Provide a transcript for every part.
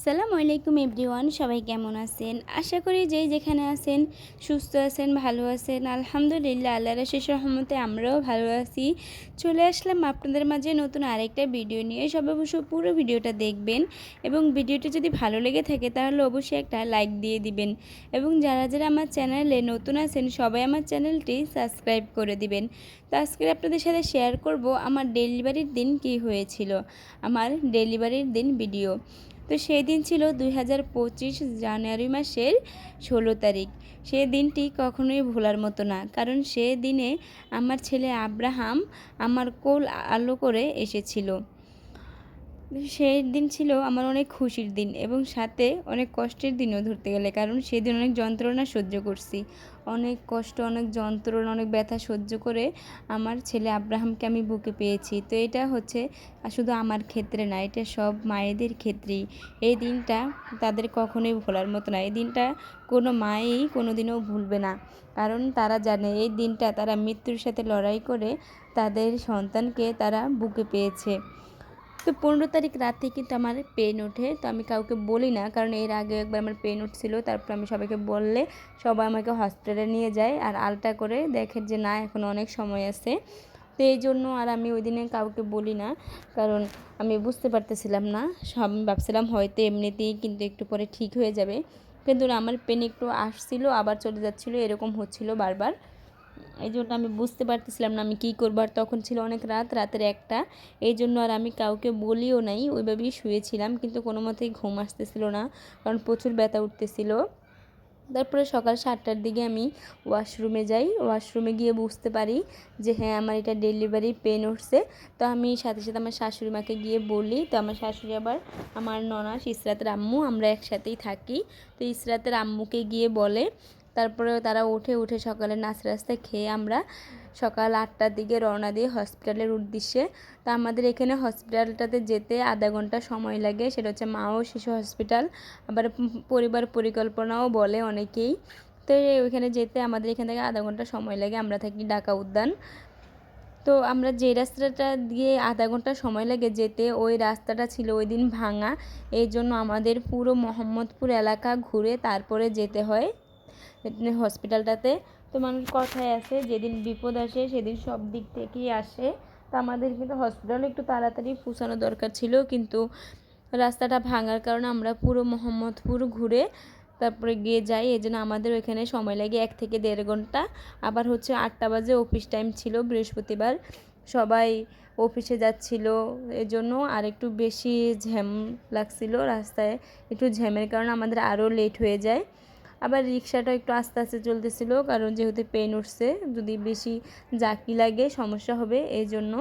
আসসালামু আলাইকুম এভরিওয়ান, সবাই কেমন আছেন? আশা করি যেই যেখানে আছেন সুস্থ আছেন, ভালো আছেন। আলহামদুলিল্লাহ, আল্লাহর শেষ রহমতে আমরাও ভালো আছি। চলে আসলাম আপনাদের মাঝে নতুন আরেকটা ভিডিও নিয়ে। সবাই অবশ্য পুরো ভিডিওটা দেখবেন এবং ভিডিওটা যদি ভালো লেগে থাকে তাহলে অবশ্যই একটা লাইক দিয়ে দিবেন এবং যারা যারা আমার চ্যানেলে নতুন আছেন সবাই আমার চ্যানেলটি সাবস্ক্রাইব করে দিবেন। তো আজকে আপনাদের সাথে শেয়ার করব আমার ডেলিভারির দিন কি হয়েছিল, আমার ডেলিভারির দিন ভিডিও। তো সেই দিন ছিল দুই হাজার পঁচিশ জানুয়ারি মাসের ষোলো তারিখ। সে দিনটি কখনোই ভোলার মতো না, কারণ সে দিনে আমার ছেলে আব্রাহাম আমার কোল আলো করে এসেছিল। সেই দিন ছিল আমার অনেক খুশির দিন এবং সাথে অনেক কষ্টের দিনও ধরতে গেলে, কারণ সেদিন অনেক যন্ত্রণা সহ্য করছি। অনেক কষ্ট, অনেক যন্ত্রণা, অনেক ব্যথা সহ্য করে আমার ছেলে আব্রাহামকে আমি বুকে পেয়েছি। তো এটা হচ্ছে শুধু আমার ক্ষেত্রে না, এটা সব মায়েদের ক্ষেত্রেই। এই দিনটা তাদের কখনোই ভোলার মতো না। এই দিনটা কোনো মায়েই কোনো দিনও ভুলবে না, কারণ তারা জানে এই দিনটা তারা মৃত্যুর সাথে লড়াই করে তাদের সন্তানকে তারা বুকে পেয়েছে। তো পনেরো তারিখ রাতে কিন্তু আমার পেন ওঠে। তো আমি কাউকে বলি না, কারণ এর আগে একবার আমার পেন উঠছিল, তারপর আমি সবাইকে বললে সবাই আমাকে হসপিটালে নিয়ে যায় আর আলটা করে দেখে যে না, এখন অনেক সময় আছে। তো এই জন্য আর আমি ওই দিনে কাউকে বলি না, কারণ আমি বুঝতে পারতেছিলাম না। সব ভাবছিলাম হয়তো এমনিতেই কিন্তু একটু পরে ঠিক হয়ে যাবে। কিন্তু আমার পেন একটু আসছিল, আবার চলে যাচ্ছিল, এরকম হচ্ছিল বারবার। এই জন্য আমি বুঝতে পারতেছিলাম না আমি কী করব। আর তখন ছিল অনেক রাত, রাতের একটা। এই জন্য আর আমি কাউকে বলিও নাই, ওইভাবেই শুয়েছিলাম। কিন্তু কোনো মতেই ঘুম আসতেছিল না, কারণ প্রচুর ব্যথা উঠতেছিল। তারপরে সকাল সাতটার দিকে আমি ওয়াশরুমে যাই। ওয়াশরুমে গিয়ে বুঝতে পারি যে হ্যাঁ আমার এটা ডেলিভারি পেন উঠছে। তো আমি সাথে সাথে আমার শাশুড়ি মাকে গিয়ে বলি, তো আমার শাশুড়ি আবার আমার ননাস ইসরাতের আম্মু, আমরা একসাথেই থাকি। তো ইসরাতের আম্মুকে গিয়ে বলে তারপরে তারা উঠে উঠে সকালে নাচ রাস্তায় খেয়ে আমরা সকাল আটটার দিকে রওনা দিই হসপিটালের উদ্দেশ্যে। তো আমাদের এখানে হসপিটালটাতে যেতে আধা ঘণ্টা সময় লাগে। সেটা হচ্ছে মা ও শিশু হসপিটাল। আবার পরিবার পরিকল্পনাও বলে অনেকেই। তো ওইখানে যেতে আমাদের এখান থেকে আধা ঘণ্টা সময় লাগে। আমরা থাকি ঢাকা উদ্যান। তো আমরা যে রাস্তাটা দিয়ে আধা ঘণ্টা সময় লাগে যেতে, ওই রাস্তাটা ছিল ওই দিন ভাঙা। এই জন্য আমাদের পুরো মোহাম্মদপুর এলাকা ঘুরে তারপরে যেতে হয়। হসপিটালটাতে তো মানুষ কথায় আছে যেদিন বিপদ আসে, সেদিন সব দিক থেকেই আসে। তো আমাদের কিন্তু হসপিটালে একটু তাড়াতাড়ি পৌঁছানো দরকার ছিল, কিন্তু রাস্তাটা ভাঙার কারণে আমরা পুরো মোহাম্মদপুর ঘুরে তারপরে গিয়ে যাই। এই জন্য আমাদের ওইখানে সময় লাগে এক থেকে দেড় ঘণ্টা। আবার হচ্ছে আটটা বাজে অফিস টাইম ছিল, বৃহস্পতিবার। সবাই অফিসে যাচ্ছিল এজন্য আর একটু বেশি ঝ্যাম লাগছিল রাস্তায়। একটু ঝ্যামের কারণে আমাদের আরও লেট হয়ে যায়। আবার রিক্সাটা একটু আস্তে আস্তে চলতেছিল, কারণ যেহেতু পেন উঠছে, যদি বেশি জাকি লাগে সমস্যা হবে এই জন্য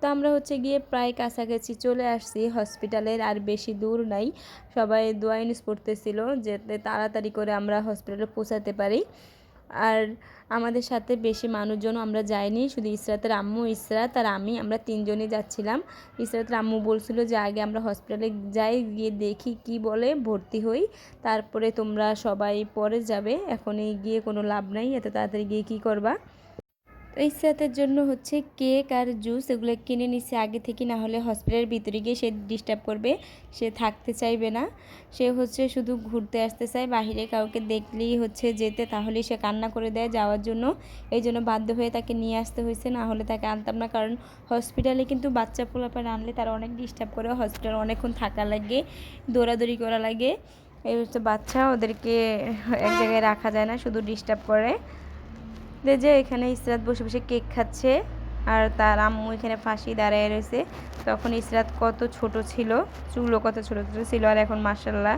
তো আমরা হচ্ছে গিয়ে প্রায় কাছাকাছি চলে আসছি, হসপিটালের আর বেশি দূর নাই। সবাই দোয়াইনিস পড়তেছিল যেতে তাড়াতাড়ি করে আমরা হসপিটালে পৌঁছাতে পারি। আর আমাদের সাথে বেশি মানুষজনও আমরা যাইনি, শুধু ইসরাতের আম্মু, ইসরাত আর আমি, আমরা তিনজনই যাচ্ছিলাম। ইসরাতের আম্মু বলছিল যে আগে আমরা হসপিটালে যাই, গিয়ে দেখি কি বলে, ভর্তি হই, তারপরে তোমরা সবাই পরে যাবে, এখনই গিয়ে কোনো লাভ নাই, এত তাড়াতাড়ি গিয়ে কী করবা? সাথের জন্য হচ্ছে কেক আর জুস এগুলো কিনে নিচ্ছে আগে থেকে, না হলে হসপিটালের ভিতরে গিয়ে সে ডিস্টার্ব করবে, সে থাকতে চাইবে না। সে হচ্ছে শুধু ঘুরতে আসতে চায়, বাহিরে কাউকে দেখলেই হচ্ছে যেতে, তাহলেই সে কান্না করে দেয় যাওয়ার জন্য। এই জন্য বাধ্য হয়ে তাকে নিয়ে আসতে হয়েছে, না হলে তাকে আনতাম না। কারণ হসপিটালে কিন্তু বাচ্চা পোলাপান আনলে তারা অনেক ডিস্টার্ব করে, হসপিটাল অনেকক্ষণ থাকা লাগে, দৌড়াদৌড়ি করা লাগে। এই হচ্ছে বাচ্চা, ওদেরকে এক জায়গায় রাখা যায় না, শুধু ডিস্টার্ব করে। যে এখানে ইসরাত বসে বসে কেক খাচ্ছে আর তার আম্মু এখানে ফাঁসি দাঁড়ায় রয়েছে। তখন ইসরাত কত ছোট ছিল, চুলও কত ছোট ছোট ছিল আর এখন মার্শাল্লাহ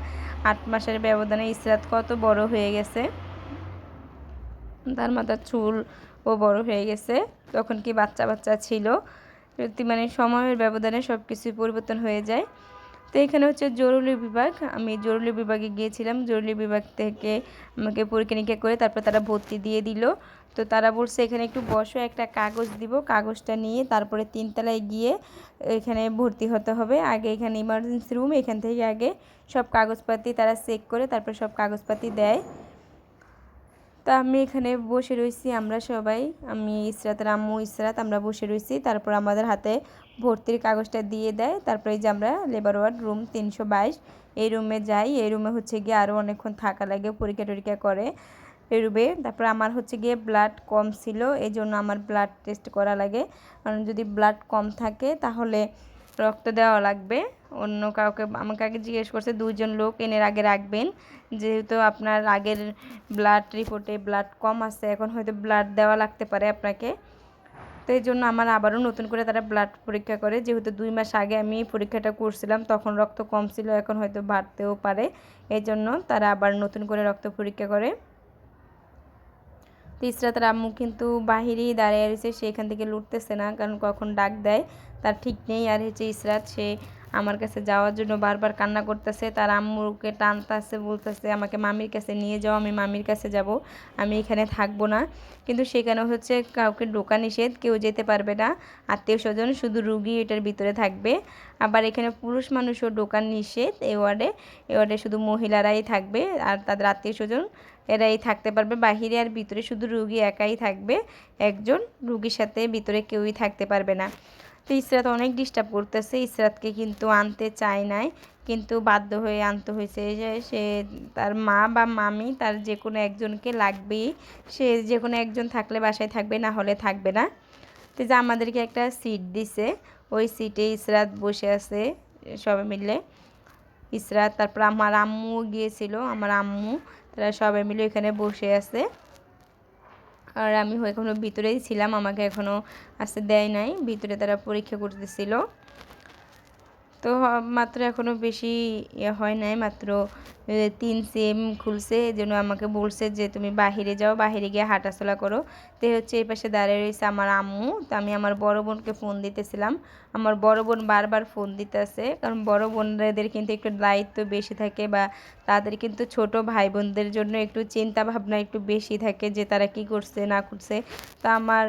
আট মাসের ব্যবধানে ইসরাত কত বড় হয়ে গেছে। তার মাথার চুল ও বড় হয়ে গেছে। তখন কি বাচ্চা বাচ্চা ছিল? মানে সময়ের ব্যবধানে সব কিছুই পরিবর্তন হয়ে যায়। তো এখানে হচ্ছে জরুরি বিভাগ। আমি জরুরি বিভাগে গিয়েছিলাম। জরুরি বিভাগ থেকে আমাকে পরীক্ষা নিরীক্ষা করে তারপর তারা ভর্তি দিয়ে দিল। তো তারা বলছে, এখানে একটু বসো, একটা কাগজ দিব। কাগজটা নিয়ে তারপরে তিনতলায় গিয়ে এখানে ভর্তি হতে হবে। আগে এখানে ইমার্জেন্সি রুম এখান থেকে আগে সব কাগজপাতি তারা চেক করে তারপরে সব কাগজপাতি দেয়। তা আমি এখানে বসে রয়েছি আমরা সবাই। আমি ইসরাত রাম্মু ইসরাত, আমরা বসে রয়েছি তারপর আমাদের হাতে ভর্তির কাগজটা দিয়ে দেয়। তারপরে যে আমরা লেবার ওয়ার্ড রুম তিনশো বাইশ। এই রুমে যাই। এই রুমে হচ্ছে গিয়ে আরও অনেকক্ষণ থাকা লাগে, পরীক্ষা টরীক্ষা করে। এই রুমে তারপরে আমার হচ্ছে গিয়ে ব্লাড কম ছিল এই জন্য আমার ব্লাড টেস্ট করা লাগে। কারণ যদি ব্লাড কম থাকে তাহলে রক্ত দেওয়া লাগবে। অন্য কাউকে, আমাকে আগে জিজ্ঞেস করছে দুইজন লোক এনের আগে রাখবেন। যেহেতু আপনার আগের ব্লাড রিপোর্টে ব্লাড কম আছে, এখন হয়তো ব্লাড দেওয়া লাগতে পারে আপনাকে। তো এই জন্য আমার আবারও নতুন করে তারা ব্লাড পরীক্ষা করে। যেহেতু দুই মাস আগে আমি পরীক্ষাটা করছিলাম, তখন রক্ত কম ছিল, এখন হয়তো বাড়তেও পারে। এই জন্য তারা আবার নতুন করে রক্ত পরীক্ষা করে। তো ইসরাতের আম্মু কিন্তু বাহিরেই দাঁড়িয়ে রয়েছে, সে এখান থেকে লুটতেছে না, কারণ কখন ডাক দেয়, তার ঠিক নেই। আর হচ্ছে ইসরাত, সে আমার কাছে যাওয়ার জন্য বারবার কান্না করতেছে, তার আম্মুকে টানতেছে, বলতেছে, আমাকে মামির কাছে নিয়ে যাও, আমি মামির কাছে যাব, আমি এখানে থাকব না। কিন্তু সেখানে হচ্ছে কাউকে ঢোকা নিষেধ, কেউ যেতে পারবে না। আত্মীয় স্বজন শুধু রুগী এটার ভিতরে থাকবে। আবার এখানে পুরুষ মানুষও ঢোকার নিষেধ এ ওয়ার্ডে এ ওয়ার্ডে শুধু মহিলারাই থাকবে, আর তাদের আত্মীয় স্বজন এরাই থাকতে পারবে। বাহিরে আর ভিতরে শুধু রুগী একাই থাকবে, একজন রুগীর সাথে ভিতরে কেউই থাকতে পারবে না। তো ইসরাত অনেক ডিস্টার্ব করতেছে। ইসরাতকে কিন্তু আনতে চায় নাই, কিন্তু বাধ্য হয়ে আনতে হয়েছে সে তার মা বা মামি তার যে কোনো একজনকে লাগবেই সে যে কোনো একজন থাকলে বাসায় থাকবে, না হলে থাকবে না। তো যে আমাদেরকে একটা সিট দিছে, ওই সিটে ইসরাত বসে আছে সবাই মিলে। ইসরাত, তারপর আমার আম্মু গিয়েছিল, আমার আম্মু, তারা সবাই মিলে ওইখানে বসে আছে। আর আমি এখনও ভিতরেই ছিলাম আমাকে এখনও আসতে দেয় নাই। ভিতরে তারা পরীক্ষা করতেছিল। তো মাত্র এখনও বেশি ইয়ে হয় নাই, মাত্র তিন সিম খুলছে এই জন্য আমাকে বলছে যে তুমি বাহিরে যাও, বাহিরে গিয়ে হাঁটাচলা করো। তো হচ্ছে এই পাশে দাঁড়িয়ে রয়েছে আমার আম্মু। তো আমি আমার বড় বোনকে ফোন দিতেছিলাম। আমার বড় বোন বারবার ফোন দিতেছে, কারণ বড় বোনদের কিন্তু একটু দায়িত্ব বেশি থাকে বা তাদের কিন্তু ছোট ভাই বোনদের জন্য একটু চিন্তা ভাবনা একটু বেশি থাকে যে তারা কি করছে, না করছে। তো আমার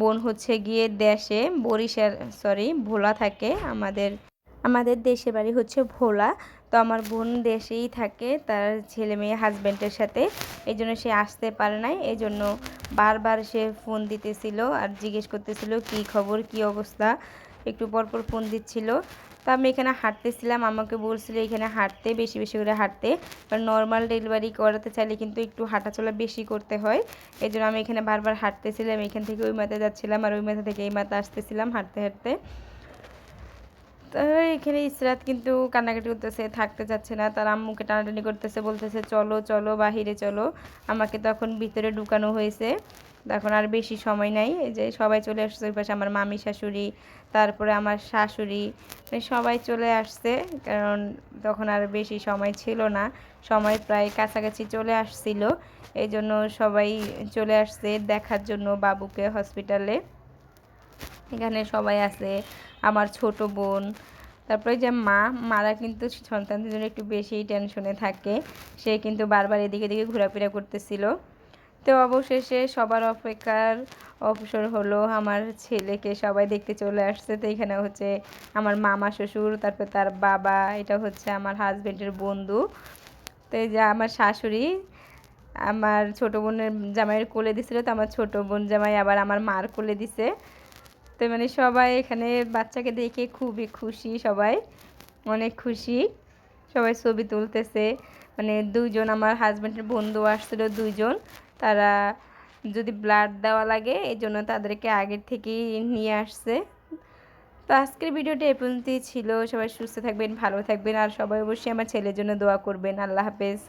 বোন হচ্ছে গিয়ে দেশে, বরিশাল সরি ভোলা থাকে আমাদের। আমাদের দেশের বাড়ি হচ্ছে ভোলা। তো আমার বোন দেশেই থাকে, তার ছেলে মেয়ে হাজব্যান্ডের সাথে। এই জন্য সে আসতে পারে নাই। এই জন্য বারবার সে ফোন দিতেছিল আর জিজ্ঞেস করতেছিল, কি খবর? কি অবস্থা? একটু পরপর ফোন দিচ্ছিল। তো আমি এখানে হাঁটতেছিলাম। আমাকে বলছিল এখানে হাঁটতে, বেশি বেশি করে হাঁটতে। কারণ নর্মাল ডেলিভারি করাতে চাইলে কিন্তু একটু হাঁটাচলা বেশি করতে হয়। এই জন্য আমি এখানে বারবার হাঁটতেছিলাম। এখান থেকে ওই মাথায় যাচ্ছিলাম আর ওই মাথা থেকে এই মাথা আসতেছিলাম হাঁটতে হাঁটতে। তো এখানে ইসরাত কিন্তু কান্নাকাটি করতেছে, থাকতে চাচ্ছে না। তার আম্মুকে টানাটানি করতেছে, বলতেছে, চলো চলো, বাহিরে চলো। আমাকে তখন ভিতরে ঢুকানো হয়েছে। তখন আর বেশি সময় নাই। এই যে সবাই চলে আসছে, ওই পাশে আমার মামি, শাশুড়ি, তারপরে আমার শাশুড়ি সবাই চলে আসছে। কারণ তখন আর বেশি সময় ছিল না। সময় প্রায় কাছাকাছি চলে আসছিল। এই জন্য সবাই চলে আসছে দেখার জন্য বাবুকে হসপিটালে এখানে সবাই আছে, আমার ছোট বোন। তারপরে যে মা, মারা কিন্তু সন্তানদের জন্য একটু বেশি টেনশনে থাকে। সে কিন্তু বারবার এদিকে এদিকে ঘোরাফেরা করতেছিল। তো অবশেষে সবার অপেক্ষার অবসর হলো। আমার ছেলেকে সবাই দেখতে চলে আসছে। তো এখানে হচ্ছে আমার মামা শ্বশুর, তারপর তার বাবা, এটা হচ্ছে আমার হাজব্যান্ডের বন্ধু। তো এই যে আমার শাশুড়ি, আমার ছোট বোনের জামাইয়ের কোলে দিছিল। তো আমার ছোট বোন জামাই আবার আমার মার কোলে দিছে। তো মানে সবাই এখানে বাচ্চাকে দেখে খুবই খুশি, সবাই অনেক খুশি। সবাই ছবি তুলতেছে। মানে দুজন আমার হাজব্যান্ডের বন্ধু আসছিল দুজন তারা যদি ব্লাড দেওয়া লাগে এই জন্য তাদেরকে আগের থেকেই নিয়ে আসছে। তো আজকের ভিডিওটা এ পর্যন্তই ছিল। সবাই সুস্থ থাকবেন, ভালো থাকবেন, আর সবাই অবশ্যই আমার ছেলের জন্য দোয়া করবেন। আল্লাহ হাফেজ।